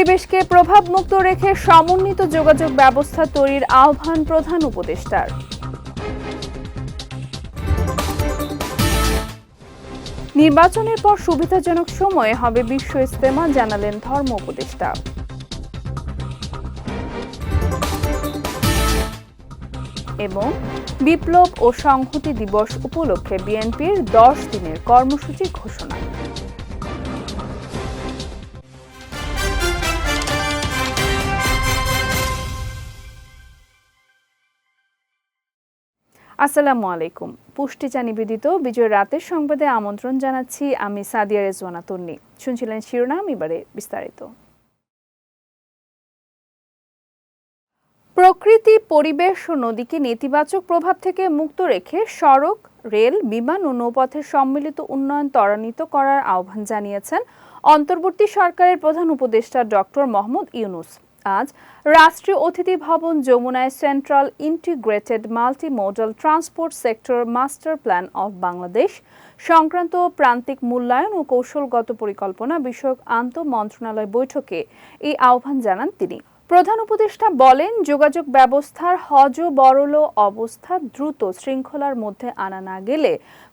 পরিবেশকে প্রভাবমুক্ত রেখে সমন্বিত যোগাযোগ ব্যবস্থা তৈরির আহ্বান প্রধান উপদেষ্টার। নির্বাচনের পর সুবিধাজনক সময়ে হবে বিশ্ব ইস্তেমা, জানালেন ধর্ম উপদেষ্টা। এবং বিপ্লব ও সংহতি দিবস উপলক্ষে বিএনপির দশ দিনের কর্মসূচি ঘোষণা। আসসালামু আলাইকুম। পুষ্টিচা নিবেদিত বিজয় রাতের সংবাদে আমন্ত্রণ জানাচ্ছি আমি সাদিয়া রেজওয়ানা তন্নি। শুনছিলেন শিরোনাম, এবারে বিস্তারিত। প্রকৃতি, পরিবেশ ও নদীকে নেতিবাচক প্রভাব থেকে মুক্ত রেখে সড়ক, রেল, বিমান ও নৌপথের সম্মিলিত উন্নয়ন ত্বরান্বিত করার আহ্বান জানিয়েছেন অন্তর্বর্তী সরকারের প্রধান উপদেষ্টা ডক্টর মোহাম্মদ ইউনুস। আজ রাষ্ট্রীয় অতিথি ভবন যমুনায় central integrated multi modal transport sector master plan of Bangladesh, সংক্রান্ত প্রান্তিক মূল্যায়ন ও কৌশলগত পরিকল্পনা বিষয়ক আন্ত মন্ত্রণালয় বৈঠকে এই আহ্বান জানান তিনি। প্রধান উপদেষ্টা বলেন, যোগাযোগ ব্যবস্থার হজ বরল অবস্থা দ্রুত শৃঙ্খলার মধ্যে আনা না গেলে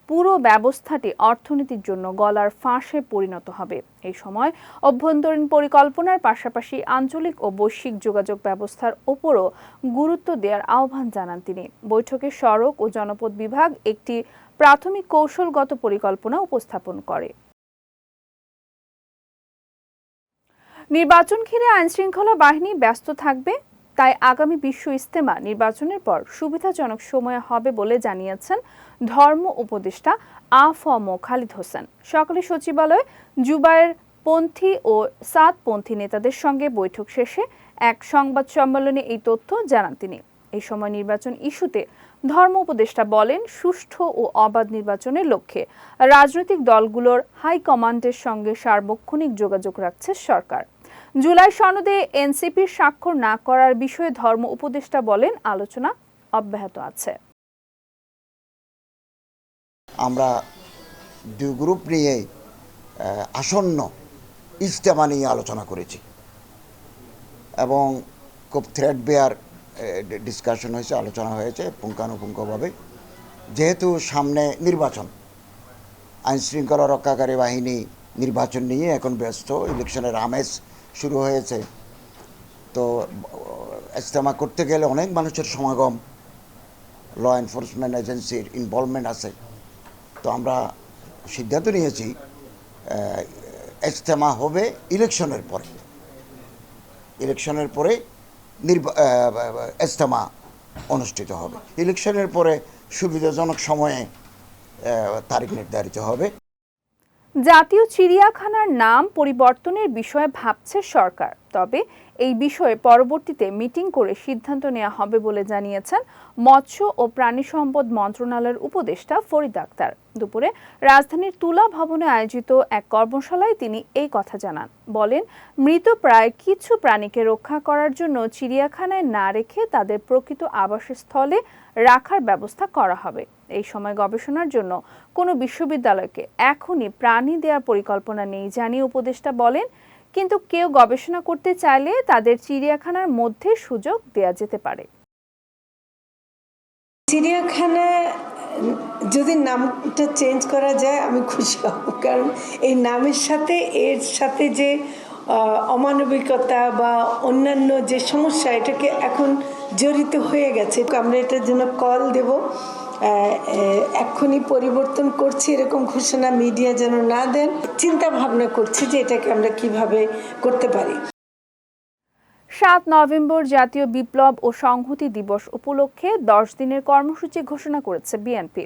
পুরো ব্যবস্থাটি অর্থনীতির জন্য গলার ফাঁসে পরিণত হবে। এই সময় অভ্যন্তরীণ পরিকল্পনার পাশাপাশি আঞ্চলিক ও বৈশ্বিক যোগাযোগ ব্যবস্থার ওপরও গুরুত্ব দেওয়ার আহ্বান জানান তিনি। বৈঠকে সড়ক ও জনপদ বিভাগ একটি প্রাথমিক কৌশলগত পরিকল্পনা উপস্থাপন করে। নির্বাচন ঘিরে আইনশৃঙ্খলা বাহিনী ব্যস্ত থাকবে, তাই আগামী বিশ্ব ইস্তেমা নির্বাচনের পর সুবিধাজনক সময় হবে বলে জানিয়েছেন ধর্ম উপদেষ্টা আ ফ আফম খালিদ হোসেন। সকালে সচিবালয়ে জুবায়ের পন্থী ও সাতপন্থী নেতাদের সঙ্গে বৈঠক শেষে এক সংবাদ সম্মেলনে এই তথ্য জানান তিনি। এই সময় নির্বাচন ইস্যুতে ধর্ম উপদেষ্টা বলেন, সুষ্ঠু ও অবাধ নির্বাচনের লক্ষ্যে রাজনৈতিক দলগুলোর হাইকমান্ডের সঙ্গে সার্বক্ষণিক যোগাযোগ রাখছে সরকার। জুলাই সনদে এনসিপির স্বাক্ষর না করার বিষয়ে ধর্ম উপদেষ্টা বলেন, আলোচনা অব্যাহত আছে। আমরা দুই গ্রুপ নিয়ে আসন্ন ইজতেমা নিয়ে আলোচনা করেছি। এবং খুব থ্রেড বেয়ার ডিসকাশন হয়েছে, আলোচনা হয়েছে পুঙ্খানুপুঙ্খভাবে। যেহেতু সামনে নির্বাচন, আইনশৃঙ্খলা রক্ষাকারী বাহিনী নির্বাচন নিয়ে এখন ব্যস্ত, ইলেকশনের আমেজ শুরু হয়েছে। তো, ইজতেমা করতে গেলে অনেক মানুষের সমাগম ল এনফোর্সমেন্ট এজেন্সির ইনভলভমেন্ট আছে। তো আমরা সিদ্ধান্ত নিয়েছি ইজতেমা হবে ইলেকশনের পরে। ইলেকশনের পরে নির্বা ইজতেমা অনুষ্ঠিত হবে। ইলেকশনের পরে সুবিধাজনক সময়ে তারিখ নির্ধারিত হবে। জাতীয় চিড়িয়াখানার নাম পরিবর্তনের বিষয়ে ভাবছে সরকার। তবে এই বিষয়ে পরবর্তীতে মিটিং করে সিদ্ধান্ত নেওয়া হবে বলে জানিয়েছেন মৎস্য ও প্রাণী সম্পদ মন্ত্রণালয়ের উপদেষ্টা ফরিদ আক্তার। দুপুরে রাজধানীর তুলা ভবনে আয়োজিত এক কর্মশালায় তিনি এই কথা জানান। বলেন, মৃত প্রায় কিছু প্রাণীকে রক্ষা করার জন্য চিড়িয়াখানায় না রেখে তাদের প্রকৃত আবাসস্থলে রাখার ব্যবস্থা করা হবে। এই সময় গবেষণার জন্য কোনো বিশ্ববিদ্যালয়কে এখনই প্রাণী দেওয়ার পরিকল্পনা নেই জানিয়ে উপদেষ্টা বলেন কিন্তু কেউ গবেষণা করতে চাইলে তাদের চিড়িয়াখানার মধ্যে সুযোগ দেয়া যেতে পারে। চিড়িয়াখানা, যদি নামটা চেঞ্জ করা যায়, আমি খুশি হব। কারণ এই নামের সাথে, এর সাথে যে অমানবিকতা বা অন্যান্য যে সমস্যা, এটাকে এখন জড়িত হয়ে গেছে। আমরা এটার জন্য কল দেব। এক্ষুনি পরিবর্তন করছি, এরকম ঘোষণা মিডিয়া যেন না দেন। চিন্তা ভাবনা করছি যে এটাকে আমরা কীভাবে করতে পারি। সাত নভেম্বর জাতীয় বিপ্লব ও সংহতি দিবস উপলক্ষে দশ দিনের কর্মসূচি ঘোষণা করেছে বিএনপি।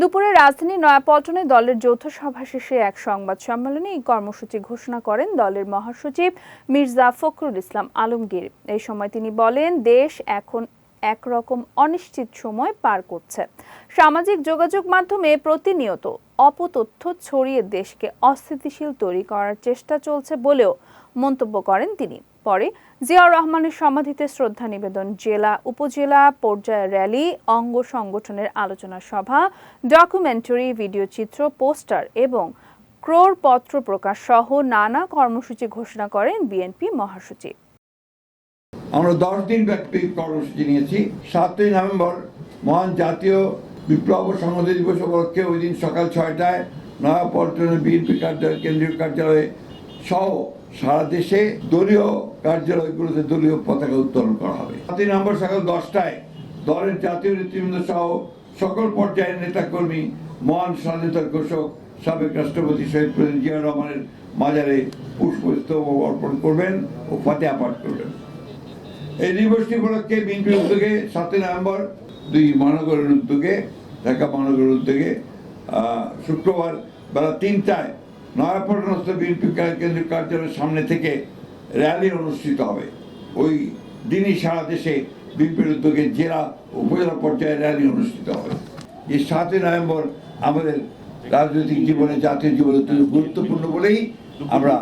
দুপুরে রাজধানীর নয়াপল্টনে দলের যৌথ সভা শেষে এক সংবাদ সম্মেলনে এই কর্মসূচি ঘোষণা করেন দলের মহাসচিব মির্জা ফখরুল ইসলাম আলমগীর। এই সময় তিনি বলেন, দেশ এখন একরকম অনিশ্চিত সময় পার করছে। সামাজিক যোগাযোগ মাধ্যমে প্রতিনিয়ত অপতথ্য ছড়িয়ে দেশকে অস্থিতিশীল তৈরি করার চেষ্টা চলছে বলেও মন্তব্য করেন তিনি। পরে জিয়াউর রহমানের সমাধিতে শ্রদ্ধা নিবেদন জেলা, উপজেলা পর্যায়ে র্যালি, অঙ্গ সংগঠনের আলোচনা সভা, ডকুমেন্টারি, ভিডিও চিত্র, পোস্টার এবং ক্রোড় পত্র প্রকাশ সহ নানা কর্মসূচি ঘোষণা করেন বিএনপি মহাসচিব। আমরা দশ দিন ব্যাপী কর্মসূচি নিয়েছি। সাতই নভেম্বর মহান জাতীয় বিপ্লব সংহতি দিবস উপলক্ষে ওই দিন সকাল ছয়টায় নয়াপল্টনের বিএনপি কার্যালয়, কেন্দ্রীয় কার্যালয়ে সহ সারা দেশে দলীয় কার্যালয়গুলোতে দলীয় পতাকা উত্তোলন করা হবে। সাতই নভেম্বর সকাল দশটায় দলের জাতীয় নেতৃবৃন্দ সহ সকল পর্যায়ের নেতাকর্মী, মহান স্বাধীনতার ঘোষক, সাবেক রাষ্ট্রপতি শহীদ প্রেসিডেন্ট জিয়া রহমানের মাজারে পুষ্পস্তবক অর্পণ করবেন ও ফাতেহা পাঠ করবেন। এই দিবসটি উপলক্ষে বিএনপির উদ্যোগে সাতই নভেম্বর, দুই মহানগরের উদ্যোগে, ঢাকা মহানগরের উদ্যোগে শুক্রবার বেলা তিনটায় নয়াপল্টনস্থ বিএনপি কেন্দ্রীয় কার্যালয়ের সামনে থেকে র্যালি অনুষ্ঠিত হবে। ওই দিনই সারা দেশে বিএনপির উদ্যোগে জেলা উপজেলা পর্যায়ে র্যালি অনুষ্ঠিত হবে। এই সাতই নভেম্বর আমাদের রাজনৈতিক জীবনে, জাতীয় জীবনে অত্যন্ত গুরুত্বপূর্ণ বলেই আমরা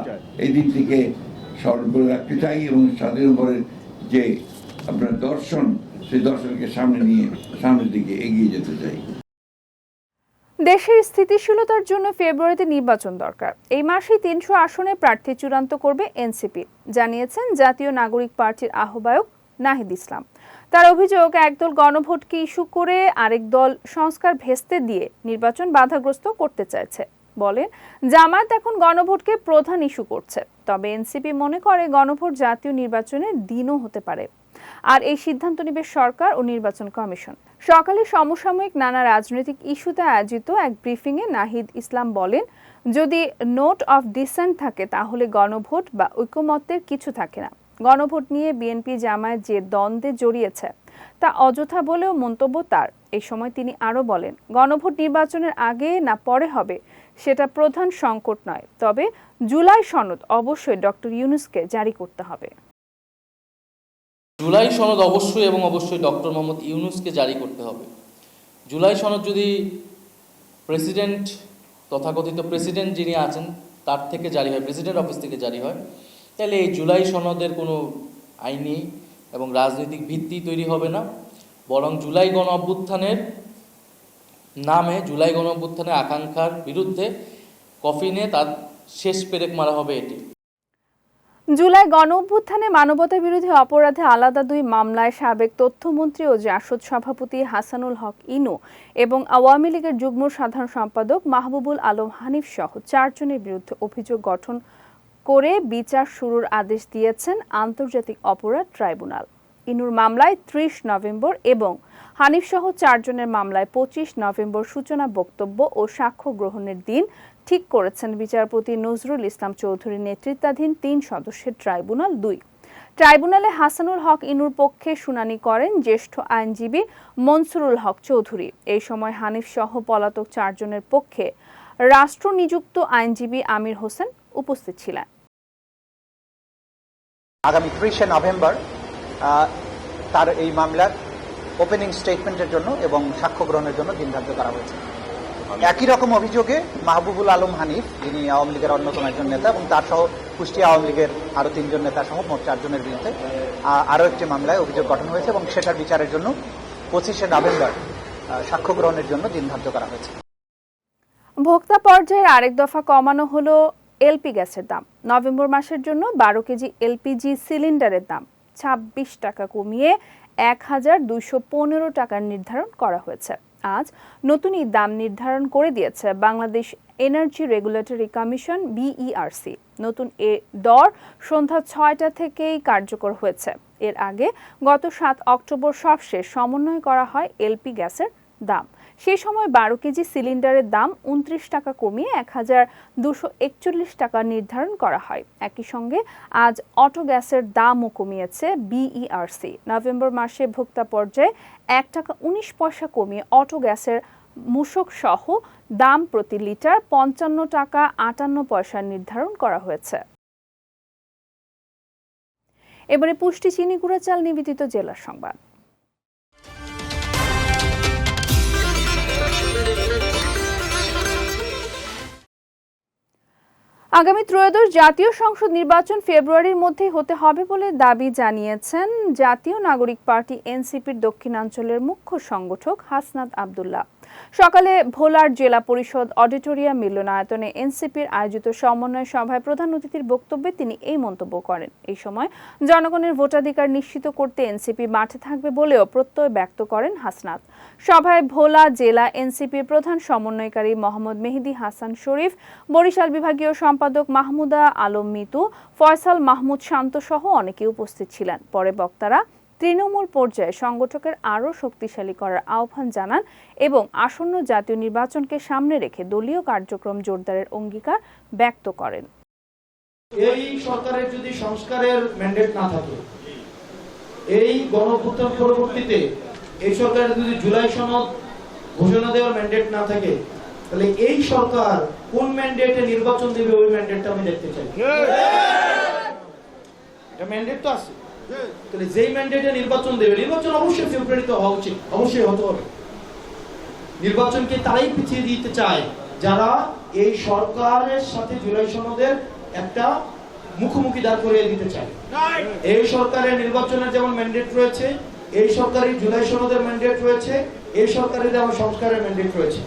এই দিনটিকে স্মরণ করে রাখতে চাই এবং সাতই নভেম্বরের যে আপনার দর্শন সেই দর্শনকে সামনে নিয়ে, সামনের দিকে এগিয়ে যেতে চাই। দেশের স্থিতিশীলতার জন্য ফেব্রুয়ারিতে নির্বাচন দরকার। এই মাসেই তিনশো আসনে প্রার্থী চূড়ান্ত করবে এনসিপি। জানিয়েছেন জাতীয় নাগরিক পার্টির আহ্বায়ক নাহিদ ইসলাম। তার অভিযোগ, একদল গণভোটকে ইস্যু করে আরেক দল সংস্কার ভেস্তে দিয়ে নির্বাচন বাধাগ্রস্ত করতে চাইছে। বলেন, জামায়াত এখন গণভোটকে প্রধান ইস্যু করছে। তবে এনসিপি মনে করে গণভোট জাতীয় নির্বাচনের দিনও হতে পারে। আর এই সিদ্ধান্ত নেবে সরকার ও নির্বাচন কমিশন। সকালে সমসাময়িক নানা রাজনৈতিক ইস্যুতে আয়োজিত এক ব্রিফিংয়ে নাহিদ ইসলাম বলেন, যদি নোট অফ ডিসেন্ট থাকে তাহলে গণভোট বা ঐকমত্যের কিছু থাকে না। গণভোট নিয়ে বিএনপি জামায়াত যে দ্বন্দ্বে জড়িয়েছে, তা অযথা বলেও মন্তব্য তার। এই সময় তিনি আরও বলেন, গণভোট নির্বাচনের আগে না পরে হবে, সেটা প্রধান সংকট নয়। তবে জুলাই সনদ অবশ্যই ডক্টর ইউনুসকে জারি করতে হবে। জুলাই সনদ অবশ্যই এবং অবশ্যই ডক্টর মোহাম্মদ ইউনুসকে জারি করতে হবে। জুলাই সনদ যদি প্রেসিডেন্ট, তথাকথিত প্রেসিডেন্ট যিনি আছেন, তার থেকে জারি হয়, প্রেসিডেন্ট অফিস থেকে জারি হয়, তাহলে এই জুলাই সনদের কোনো আইনি এবং রাজনৈতিক ভিত্তি তৈরি হবে না। বরং জুলাই গণ অভ্যুত্থানের নামে, জুলাই গণ অভ্যুত্থানের আকাঙ্ক্ষার বিরুদ্ধে কফিনে তার শেষ পেরেক মারা হবে এটি। জুলাই গণ অভ্যুত্থানে মানবতা বিরোধী অপরাধে আলাদা দুই মামলায় সাবেক তথ্যমন্ত্রী ও জাসদ সভাপতি হাসানুল হক ইনু এবং আওয়ামী লীগের যুগ্ম সাধারণ সম্পাদক মাহবুবুল আলম হানিফ সহ চারজনের বিরুদ্ধে অভিযোগ গঠন করে বিচার শুরুর আদেশ দিয়েছেন আন্তর্জাতিক অপরাধ ট্রাইব্যুনাল। ইনুর মামলায় ত্রিশ নভেম্বর এবং হানিফ সহ চারজনের মামলায় পঁচিশ নভেম্বর সূচনা বক্তব্য ও সাক্ষ্য গ্রহণের দিন ঠিক করেছেন বিচারপতি নজরুল ইসলাম চৌধুরীর নেতৃত্বাধীন তিন সদস্যের ট্রাইব্যুনাল দুই। ট্রাইব্যুনালে হাসানুল হক ইনুর পক্ষে শুনানি করেন জ্যেষ্ঠ আইনজীবী মনসুরুল হক চৌধুরী। এই সময় হানিফ সহ পলাতক চারজনের পক্ষে রাষ্ট্র নিযুক্ত আইনজীবী আমির হোসেন উপস্থিত ছিলেন। আগামী ত্রিশে নভেম্বর তার এই মামলার ওপেনিং স্টেটমেন্টের জন্য এবং সাক্ষ্য গ্রহণের জন্য দিন ধার্য করা হয়েছে। একই রকম অভিযোগে মাহবুবুল আলম হানিফ, যিনি আওয়ামী লীগের অন্যতম একজন নেতা এবং তার সহ কুষ্টিয়া আওয়ামী লীগের আরও তিনজন নেতা সহ মোট চারজনের বিরুদ্ধে আরও একটি মামলায় অভিযোগ গঠন হয়েছে এবং সেটার বিচারের জন্য পঁচিশে নভেম্বর সাক্ষ্য গ্রহণের জন্য দিন ধার্য করা হয়েছে। ভোক্তা পর্যায়ে আরেক দফা কমানো হলো এলপি গ্যাসের দাম। নভেম্বর মাসের জন্য বারো কেজি এলপিজি সিলিন্ডারের দাম। ছাব্বিশ টাকা কমিয়ে এক হাজার দুইশো পনেরো টাকার নির্ধারণ করা হয়েছে। আজ নতুন এই দাম নির্ধারণ করে দিয়েছে Bangladesh energy regulatory commission, BERC. নতুন এ দর সন্ধ্যা ছয়টা থেকেই কার্যকর হয়েছে। এর আগে গত সাত অক্টোবর সবশেষ সমন্বয় করা হয় এলপি গ্যাসের দাম। সেই সময় বারো কেজি সিলিন্ডারের দাম উনত্রিশ টাকা কমিয়ে এক হাজার দুশো একচল্লিশ টাকা নির্ধারণ করা হয়। একই সঙ্গে আজ অটো গ্যাসের দামও কমিয়েছে বিইআরসি নভেম্বর মাসে ভোক্তা পর্যায়ে এক টাকা উনিশ পয়সা কমিয়ে অটো গ্যাসের মূসক সহ দাম প্রতি লিটার পঞ্চান্ন টাকা আটান্ন পয়সা নির্ধারণ করা হয়েছে। এবারে পুষ্টি, চিনি, গুঁড়া, চাল নিবেদিত জেলার সংবাদ। আগামী ত্রয়োদশ জাতীয় সংসদ নির্বাচন ফেব্রুয়ারির মধ্যে হতে হবে বলে দাবি জানিয়েছেন জাতীয় নাগরিক পার্টি এনসিপির দক্ষিণাঞ্চলের মুখ্য সংগঠক হাসনাত আবদুল্লাহ। সকালে ভোলার জেলা পরিষদ অডিটোরিয়াম মিলনায়তনে এনসিপির আয়োজিত সমন্বয় সভায় প্রধান অতিথির বক্তব্যে তিনি এই মন্তব্য করেন। এই সময় জনগণের ভোটাধিকার নিশ্চিত করতে এনসিপি মাঠে থাকবে বলেও প্রত্যয় ব্যক্ত করেন হাসনাত। সভায় ভোলা জেলা এনসিপির প্রধান সমন্বয়কারী মোহাম্মদ মেহেদি হাসান শরীফ, বরিশাল বিভাগীয় সম্পাদক মাহমুদা আলম মিতু, ফয়সাল মাহমুদ শান্ত সহ অনেকে উপস্থিত ছিলেন। পরে বক্তারা তৃণমূল পর্যায়ে সংগঠকের আরও শক্তিশালী করার আহ্বান জানান এবং আসন্ন জাতীয় নির্বাচনকে সামনে রেখে দলীয় কার্যক্রম জোরদারের অঙ্গীকার ব্যক্ত করেন। এই সরকারের যদি সংস্কারের ম্যান্ডেট না থাকে এই গণঅভ্যুত্থান পরবর্তীতে এই সরকারের যদি জুলাই সনদ ঘোষণা দেওয়ার ম্যান্ডেট না থাকে তাহলে এই সরকার কোন ম্যান্ডেটে নির্বাচন দেবে ওই ম্যান্ডেটটা আমি দেখতে চাই। এটা ম্যান্ডেট তো আছে। তাহলে যেই ম্যান্ডেটে নির্বাচন দেবে, নির্বাচন অবশ্যই ফেব্রুয়ারিতে হওয়া উচিত, অবশ্যই হতে হবে। নির্বাচনকে তারাই পিছিয়ে দিতে চায়, যারা এই সরকারের সাথে জুলাই সনদের একটা মুখোমুখি দাঁড় করিয়ে দিতে চায়। এই সরকারের নির্বাচনের যেমন ম্যান্ডেট রয়েছে, এই সরকারের জুলাই সনদের ম্যান্ডেট রয়েছে, এই সরকারের যেমন সংস্কারের ম্যান্ডেট রয়েছে।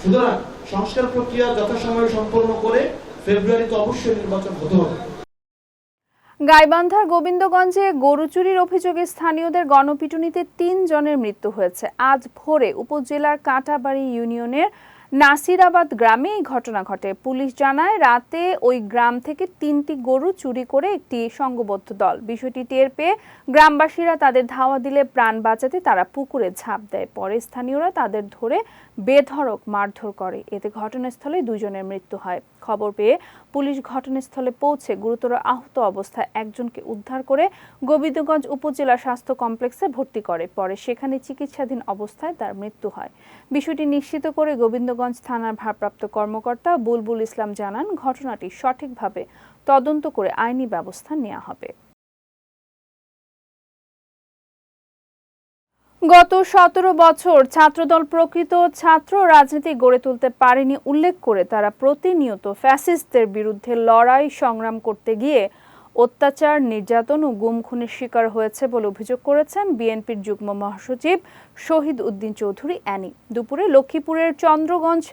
সুতরাং সংস্কার প্রক্রিয়া যথাসময়ে সম্পন্ন করে ফেব্রুয়ারিতে অবশ্যই নির্বাচন হতে হবে। গাইবান্ধার গোবিন্দগঞ্জে গরু চুরির অভিযোগে স্থানীয়দের গণপিটুনিতে তিন জনের মৃত্যু হয়েছে। আজ ভোরে উপজেলার কাঁটাবাড়ি ইউনিয়নের নাসিরাবাদ গ্রামে এই ঘটনা ঘটে। পুলিশ জানায়, রাতে ওই গ্রাম থেকে তিনটি গরু চুরি করে একটি সংঘবদ্ধ দল। বিষয়টি টের পেয়ে গ্রামবাসীরা তাদের ধাওয়া দিলে প্রাণ বাঁচাতে তারা পুকুরে ঝাঁপ দেয়। পরে স্থানীয়রা তাদের ধরে বেধড়ক মারধর করে। এতে ঘটনাস্থলে দুজনের মৃত্যু হয়। খবর পেয়ে পুলিশ ঘটনাস্থলে পৌঁছে গুরুতর আহত অবস্থায় একজনকে উদ্ধার করে গোবিন্দগঞ্জ উপজেলা স্বাস্থ্য কমপ্লেক্সে ভর্তি করে। পরে সেখানে চিকিৎসাধীন অবস্থায় তার মৃত্যু হয়। বিষয়টি নিশ্চিত করে গোবিন্দগঞ্জ থানার ভারপ্রাপ্ত কর্মকর্তা বুলবুল ইসলাম জানান, ঘটনাটি সঠিকভাবে তদন্ত করে আইনি ব্যবস্থা নেওয়া হবে। গত সতেরো বছর ছাত্রদল প্রকৃত ছাত্র রাজনীতি গড়ে তুলতে পারেনি উল্লেখ করে তারা প্রতিনিয়ত ফ্যাসিস্টদের বিরুদ্ধে লড়াই সংগ্রাম করতে গিয়ে অত্যাচার, নির্যাতন ও গুম খুনের শিকার হয়েছে বলে অভিযোগ করেছেন বিএনপির যুগ্ম মহাসচিব শহীদ উদ্দিন চৌধুরী অ্যানি। দুপুরে লক্ষ্মীপুরের চন্দ্রগঞ্জ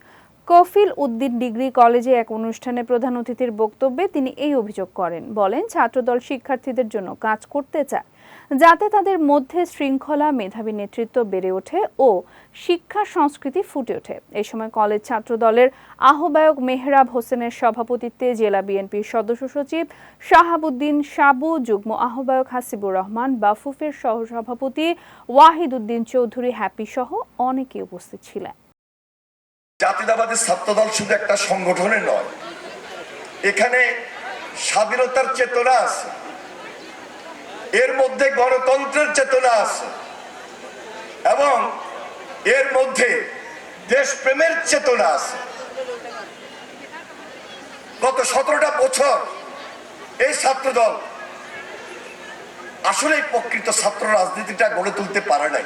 কফিল উদ্দিন ডিগ্রি কলেজে এক অনুষ্ঠানে প্রধান অতিথির বক্তব্যে তিনি এই অভিযোগ করেন। বলেন, ছাত্রদল শিক্ষার্থীদের জন্য কাজ করতে চায় যাতে তাদের মধ্যে শৃঙ্খলা, মেধাবী নেতৃত্ব বেড়ে ওঠে ও শিক্ষা সংস্কৃতি ফুটে ওঠে। এই সময় কলেজ ছাত্র দলের আহ্বায়ক মেহরাব হোসেনের সভাপতিত্বে জেলা বিএনপির সদস্য সচিব শাহাবুদ্দিন সাবু, যুগ্ম আহ্বায়ক হাসিবুর রহমান, বাফুফের সহসভাপতি ওয়াহিদ উদ্দিন চৌধুরী হ্যাপি সহ অনেকে উপস্থিত ছিলেন। জাতীয়তাবাদী ছাত্রদল শুধু একটা সংগঠনের নয়, এখানে স্বাধীনতার চেতনা আছে। এর মধ্যে গণতন্ত্রের চেতনা আছে। এবং এর মধ্যে দেশপ্রেমের চেতনা আছে। গত সতেরোটা বছর এই ছাত্রদল আসলে প্রকৃত ছাত্র রাজনীতিটা গড়ে তুলতে পারে নাই।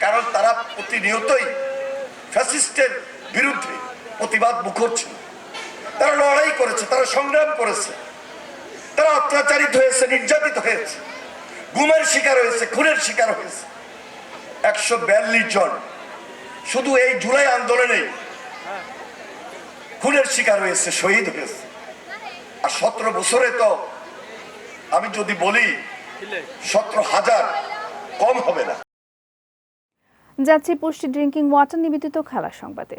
কারণ তারা প্রতিনিয়তই ফ্যাসিস্টের বিরুদ্ধে প্রতিবাদ মুখর ছিল। তারা লড়াই করেছে, তারা সংগ্রাম করেছে। তারা অত্যাচারিত হয়েছে, নির্যাতিত হয়েছে। গুমের শিকার হয়েছে, খুনের শিকার হয়েছে। একশো বিয়াল্লিশ জন। শুধু এই জুলাই আন্দোলনে খুনের শিকার হয়েছে, শহীদ হয়েছে। আর সতেরো বছরে তো আমি যদি বলি, সতেরো হাজার কম হবে না। যাচ্ছি পুষ্টি, ড্রিঙ্কিং ওয়াটার নিবেদিত খেলা সংবাদে।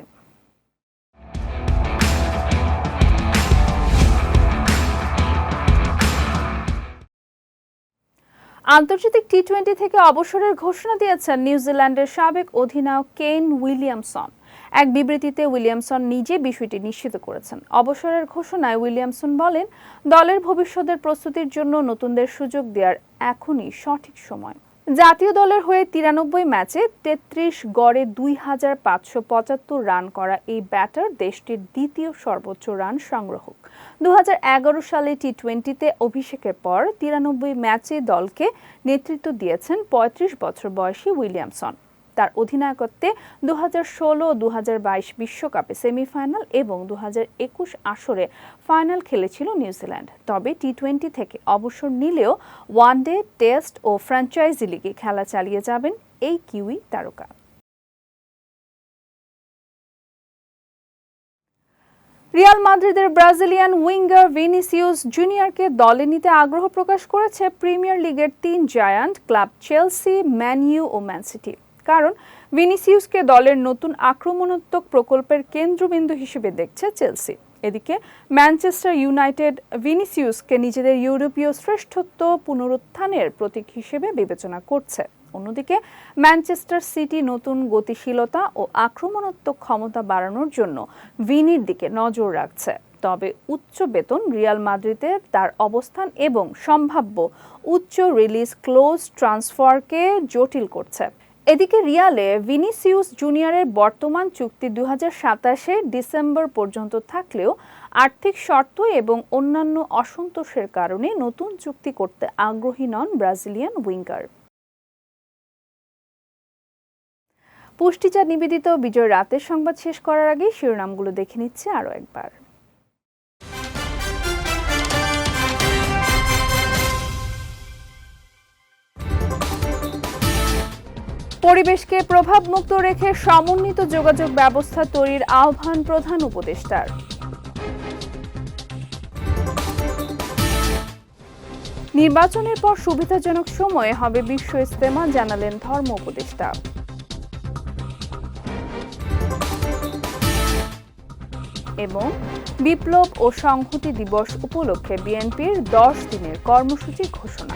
আন্তর্জাতিক টি টোয়েন্টি থেকে অবসরের ঘোষণা দিয়েছেন নিউজিল্যান্ডের সাবেক অধিনায়ক কেন উইলিয়ামসন। এক বিবৃতিতে উইলিয়ামসন নিজে বিষয়টি নিশ্চিত করেছেন। অবসরের ঘোষণায় উইলিয়ামসন বলেন, দলের ভবিষ্যতের প্রস্তুতির জন্য নতুনদের সুযোগ দেওয়ার এখনই সঠিক সময়। জাতীয় দলের হয়ে তিরানব্বই ম্যাচে তেত্রিশ গড়ে দুই হাজার পাঁচশো পঁচাত্তর রান করা এই ব্যাটার দেশটির দ্বিতীয় সর্বোচ্চ রান সংগ্রহক। দু সালে টি টোয়েন্টিতে অভিষেকের পর তিরানব্বই ম্যাচে দলকে নেতৃত্ব দিয়েছেন ৩৫ বছর বয়সী উইলিয়ামসন। তার অধিনায়কত্বে দু হাজার ষোলো দু হাজার বাইশ বিশ্বকাপে সেমিফাইনাল এবং দু হাজার একুশ আসরে ফাইনাল খেলেছিল নিউজিল্যান্ড। তবে টি টোয়েন্টি থেকে অবসর নিলেও ওয়ান ডে টেস্ট ও ফ্র্যাঞ্চাইজি লিগে খেলা চালিয়ে যাবেন এই কিউই তারকা। রিয়াল মাদ্রিদের ব্রাজিলিয়ান উইঙ্গার ভিনিসিউস জুনিয়রকে দলে নিতে আগ্রহ প্রকাশ করেছে প্রিমিয়ার লিগের তিন giant club Chelsea Man U ও ম্যানসিটি কারণ ভিনিসিউসকে দলের নতুন আক্রমণাত্মক প্রকল্পের কেন্দ্রবিন্দু হিসেবে দেখছে চেলসি। এদিকে ম্যানচেস্টার ইউনাইটেড ভিনিসিউসকে নিজেদের ইউরোপীয় শ্রেষ্ঠত্ব পুনরুত্থানের প্রতীক হিসেবে বিবেচনা করছে। অন্যদিকে ম্যানচেস্টার সিটি নতুন গতিশীলতা ও আক্রমণাত্মক ক্ষমতা বাড়ানোর জন্য ভিনির দিকে নজর রাখছে। তবে উচ্চ বেতন রিয়াল মাদ্রিদে তার অবস্থান এবং সম্ভাব্য উচ্চ রিলিজ ক্লোজ ট্রান্সফারকে জটিল করছে। এদিকে রিয়ালে ভিনিসিউস জুনিয়রের বর্তমান চুক্তি দু সাতাশে ডিসেম্বর পর্যন্ত থাকলেও আর্থিক শর্ত এবং অন্যান্য অসন্তোষের কারণে নতুন চুক্তি করতে আগ্রহী নন ব্রাজিলিয়ান উইঙ্গার। পুষ্টিচা নিবেদিত বিজয় রাতের সংবাদ শেষ করার আগে শিরোনামগুলো দেখে নিচ্ছে আরও একবার। পরিবেশকে প্রভাবমুক্ত রেখে সমন্বিত যোগাযোগ ব্যবস্থা তৈরির আহ্বান প্রধান উপদেষ্টার। নির্বাচনের পর সুবিধাজনক সময়ে হবে বিশ্ব ইস্তেমা জানালেন ধর্ম উপদেষ্টা। এবং বিপ্লব ও সংহতি দিবস উপলক্ষে বিএনপির দশ দিনের কর্মসূচি ঘোষণা।